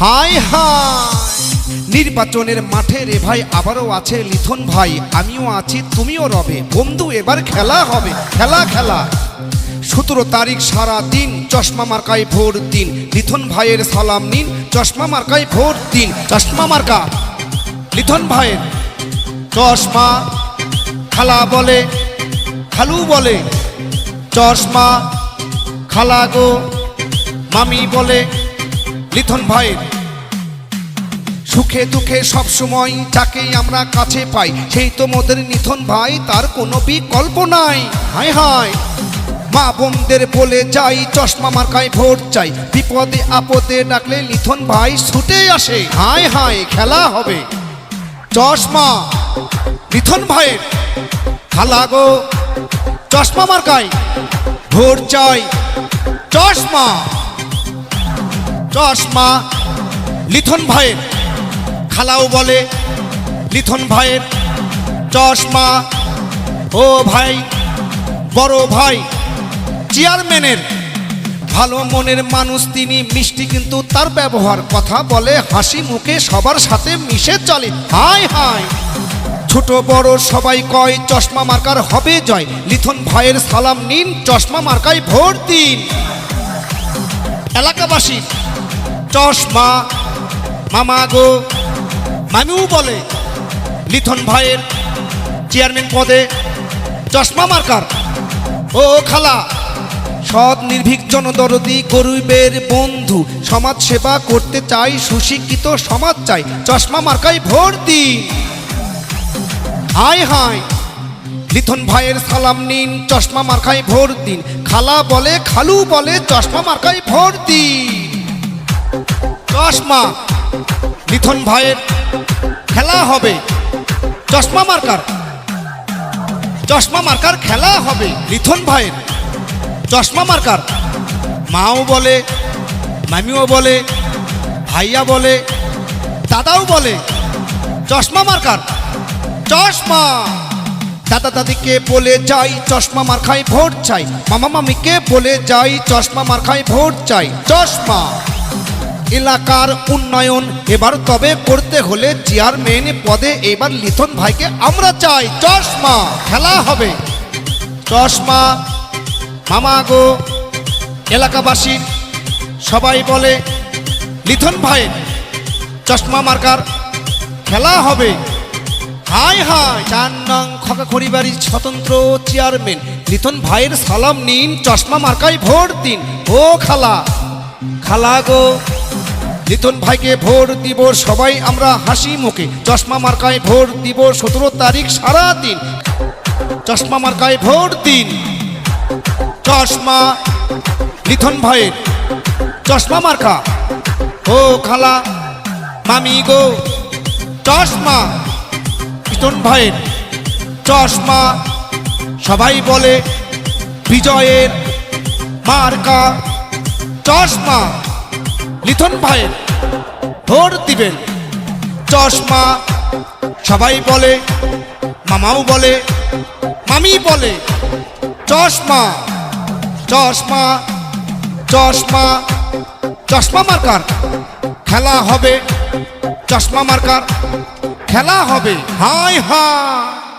High high নির্বাচনের মাঠে রে ভাই আবারও আছে লিথন ভাই, আমিও আছি, তুমিও রবে। বন্ধু, এবার খেলা হবে, খেলা খেলা। সতেরো তারিখ সারা দিন, চশমা মার্কায় ভোর দিন। লিথন ভাইয়ের সালাম নিন, চশমা মার্কায় ভোর দিন। চশমা মার্কা, লিথন ভাইয়ের। চশমা, খালা বলে, খালু বলে। চশমা, খালা গো, মামি বলে লিথন ভাইয়ের সুখে দুঃখে সব সময় যাকেই আমরা কাছে পাই, সেই তো মোদের নিথন ভাই, তার কোনো বিকল্প নাই। হায় হায়। মা বোনদের বলে যাই, চশমা মার্কায় ভোট চাই। বিপদে আপদে ডাকলে লিথন ভাই ছুটে আসে। হায় হায়, খেলা হবে। চশমা। লিথন ভাইয়ের খালা গো। চশমা মার্কায় ভোট চাই। চশমা। চশমা। লিথন ভাইয়ের খালাও বলে, লিথন ভাইয়ের চশমা। ও ভাই, বড় ভাই, চেয়ারম্যানের ভালো মনের মানুষ, তিনি মিষ্টি কিন্তু তার ব্যবহার কথা বলে, হাসি মুখে সবার সাথে মিশে চলে। Hi hi. ছোট, বড় সবাই কয়, চশমা মার্কার হবে জয়। লিথন ভাইয়ের সালাম নিন, চশমা মার্কায় ভোট দিন। এলাকাবাসী চশমা মামা গো। মামিও বলে, লিথন ভাইয়ের চেয়ারম্যান পদে চশমা মার্কার। ও খালা, সৎ নির্ভীক জনদরদি গরিবের বন্ধু, সমাজ সেবা করতে চাই, সুশিক্ষিত সমাজ চাই চশমা মার্কায় ভোট দিন। হায় হায়, লিথন ভাইয়ের সালাম নিন চশমা মার্কায় ভোট দিন। খালা বলে, খালু বলে চশমা মার্কায় ভোট দিন। চশমা। লিথন ভাইয়ের খেলা হবে। চশমা মার্কার। চশমা মার্কার খেলা হবে লিথন ভাইয়ের। চশমা মার্কার। মাও বলে, মামিও বলে, ভাইয়া বলে, দাদাও বলে, চশমা মার্কার। চশমা। দাদা দাদিকে বলে যাই, চশমা মার্কায় ভোট চাই। মামা মামিকে বলে যাই, চশমা মার্কায় ভোট চাই। চশমা। এলাকার উন্নয়ন। এবার তবে করতে হলে চেয়ারম্যান পদে এবার লিথন ভাইকে আমরা চাই। চশমা, খেলা হবে। চশমা, মামা গো, এলাকাবাসী, সবাই বলে, লিথন ভাইয়ের চশমা মার্কার খেলা হবে। হাই হাই, চার নং খকা খড়িবাড়ির স্বতন্ত্র চেয়ারম্যান। লিথন ভাইয়ের সালাম নিন, চশমা মার্কায় ভোট দিন। ও খালা খালা গো। লিথন ভাইকে ভোট দিব সবাই, আমরা হাসি মুখে। চশমা মার্কায় ভোট দিব সতেরো তারিখ সারা দিন। চশমা মার্কায় ভোট দিন। চশমা লিথন ভাইয়ের। চশমা মার্কা। ও খালা, মামি গো। চশমা লিথন ভাইয়ের। চশমা, সবাই বলে, বিজয়ের মার্কা। চশমা লিথন ভাইয়ের ভোট দিবেন চশমা সবাই বলে, মামাও বলে, মামি বলে, চশমা চশমা চশমা চশমা মার্কার, খেলা হবে, চশমা মার্কার, খেলা হবে হাই হাই